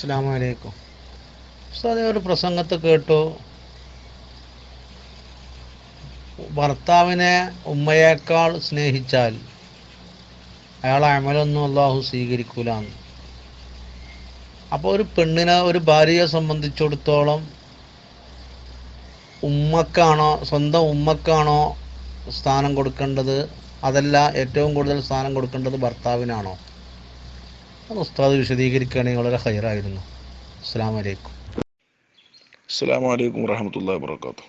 അസ്സാം വലൈക്കും ഉസ്താദെ ഒരു പ്രസംഗത്ത് കേട്ടു. ഭർത്താവിനെ ഉമ്മയേക്കാൾ സ്നേഹിച്ചാൽ അയാൾ അമലൊന്നും അള്ളാഹു സ്വീകരിക്കൂലാന്ന്. അപ്പോൾ ഒരു പെണ്ണിനെ ഒരു ഭാര്യയെ സംബന്ധിച്ചിടത്തോളം ഉമ്മക്കാണോ സ്വന്തം ഉമ്മക്കാണോ സ്ഥാനം കൊടുക്കേണ്ടത്? അതല്ല ഏറ്റവും കൂടുതൽ സ്ഥാനം കൊടുക്കേണ്ടത് ഭർത്താവിനാണോ? അത് ഉസ്താദ് വിശദീകരിക്കുകയാണെങ്കിൽ വളരെ ഹൈറായിരുന്നു. അസ്സാം വലൈക്കും അസ്സാം വലൈക്കും വറഹമത്തല്ലാ വാത്തു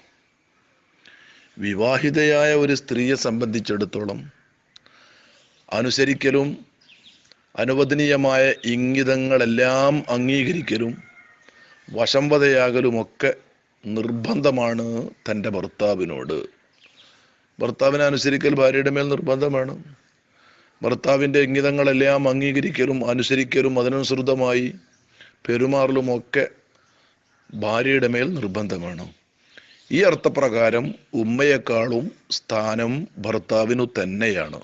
വിവാഹിതയായ ഒരു സ്ത്രീയെ സംബന്ധിച്ചിടത്തോളം അനുസരിക്കലും അനുവദനീയമായ ഇംഗിതങ്ങളെല്ലാം അംഗീകരിക്കലും വശംവതയാകലുമൊക്കെ നിർബന്ധമാണ് തന്റെ ഭർത്താവിനോട്. ഭർത്താവിനെ അനുസരിക്കൽ ഭാര്യയുടെ മേൽ നിർബന്ധമാണ്. ഭർത്താവിന്റെ ഇംഗിതങ്ങളെല്ലാം അംഗീകരിക്കലും അനുസരിക്കലും അതിനനുസൃതമായി പെരുമാറലുമൊക്കെ ഭാര്യയുടെ മേൽ നിർബന്ധമാണ്. ഈ അർത്ഥപ്രകാരം ഉമ്മയെക്കാളും സ്ഥാനം ഭർത്താവിനു തന്നെയാണ്.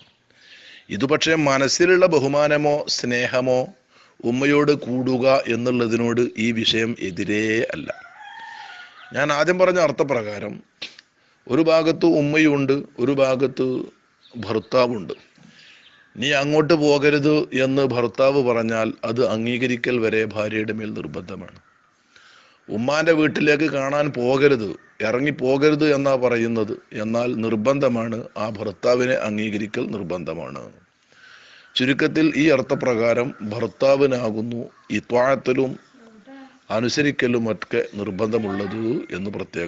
ഇത് പക്ഷേ മനസ്സിലുള്ള ബഹുമാനമോ സ്നേഹമോ ഉമ്മയോട് കൂടുക എന്നുള്ളതിനോട് ഈ വിഷയം എതിരേ അല്ല. ഞാൻ ആദ്യം പറഞ്ഞ അർത്ഥപ്രകാരം ഒരു ഭാഗത്ത് ഉമ്മയുണ്ട് ഒരു ഭാഗത്ത് ഭർത്താവുണ്ട്. നീ അങ്ങോട്ട് പോകരുത് എന്ന് ഭർത്താവ് പറഞ്ഞാൽ അത് അംഗീകരിക്കൽ വരെ ഭാര്യയുടെ മേൽ നിർബന്ധമാണ്. ഉമ്മാന്റെ വീട്ടിലേക്ക് കാണാൻ പോകരുത് ഇറങ്ങി പോകരുത് എന്നാ പറയുന്നത്. എന്നാൽ നിർബന്ധമാണ് ആ ഭർത്താവിനെ അംഗീകരിക്കൽ നിർബന്ധമാണ്. ചുരുക്കത്തിൽ ഈ അർത്ഥപ്രകാരം ഭർത്താവിനാകുന്നു ഇത്വാഴത്തിലും അനുസരിക്കലുമൊക്കെ നിർബന്ധമുള്ളത് എന്ന് പ്രത്യേകം